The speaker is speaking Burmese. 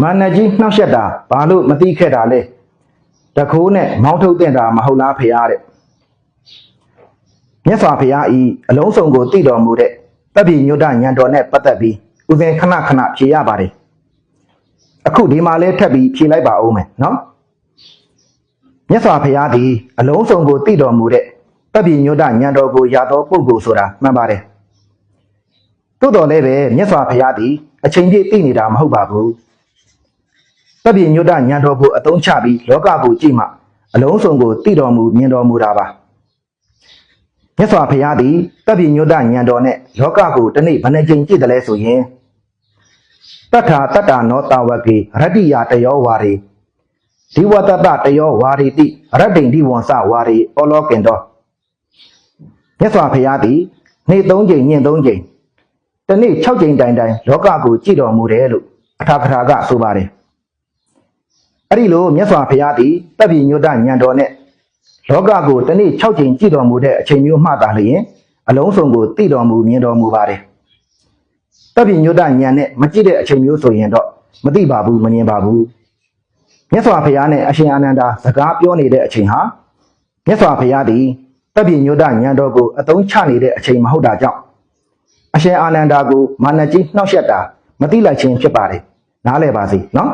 မာနကြီးနှောက်ယှက်တာဘာလို့မသိခဲ့တာလဲတခိုးနဲ့မောင်းထုတ်တင်တာမဟုတ်လားဖေရတဲ့မြတ်စွာဘုရားဤအလုံးစုံကိုတည်တော်မူတဲ့တပ်ပြည်ညွတ်တညံတော်နဲ့ပတ်သက်ပြီးဥစဉ်ခဏခဏဖြေရပါတယ်အခုဒီမှာလဲထပ်ပြီးဖြေလိုက်ပါဦးမယ်နော်မြတ်စွာဘုရားသည်အလုံးစုံကိုတည်တော်မူတဲ့တပ်ပြည်ညွတ်တညံတော်ကိုရတော်ပုဂ္ဂိုလ်ဆိုတာမှန်ပါတယ်သို့တော်လည်းပဲမြတ်စွာဘုရားသည်အချိန်ပြည့်တည်နေတာမဟုတ်ပါဘူး တပ်ပြည်ညွတ်တညံတော်ကိုအသုံးချပြီးလောကကိုကြည့်မှအလုံးစုံကိုတည်တော်မူမြင်တော်မူတာပါမြတ်စွာဘုရားသည်တပ်ပြည်ညွတ်တညံတော်နဲ့လောကကိုတစ်နေ့ဘယ်နှကြိမ်ကြည့်တယ်လဲဆိုရင်တတ္ထာတတ္တာနောတာဝကေရတ္တိယတယောဝါရီဒီဝတတတယောဝါရီတိရတ္တိန်ဒီဝံစဝါရီအောလောကင်တော်မြတ်စွာဘုရားသည်နေ့၃ကြိမ်ညင်၃ကြိမ်တစ်နေ့၆ကြိမ်တိုင်တိုင်လောကကိုကြည့်တော်မူတယ်လို့အထာပထာကဆိုပါတယ် အဲ့ဒီလိုမြတ်စွာဘုရားသည်တပ်ပြည်ညွတ်တညံတော်နဲ့လောကကိုတစ်နေ့6ချိန်ကြည့်တော်မူတဲ့အချိန်မျိုးမှသာလျှင်အလုံးစုံကိုသိတော်မူမြင်တော်မူပါတယ်တပ်ပြည်ညွတ်တညံနဲ့မကြည့်တဲ့အချိန်မျိုးဆိုရင်တော့မသိပါဘူးမမြင်ပါဘူးမြတ်စွာဘုရားနဲ့အရှင်အာနန္ဒာစကားပြောနေတဲ့အချိန်ဟာမြတ်စွာဘုရားသည်တပ်ပြည်ညွတ်တညံတော်ကိုအသုံးချနေတဲ့အချိန်မဟုတ်တာကြောင့်အရှင်အာနန္ဒာကိုမာနကြီးနှောက်ယှက်တာမသိလိုက်ခြင်းဖြစ်ပါတယ်နားလည်ပါစေနော်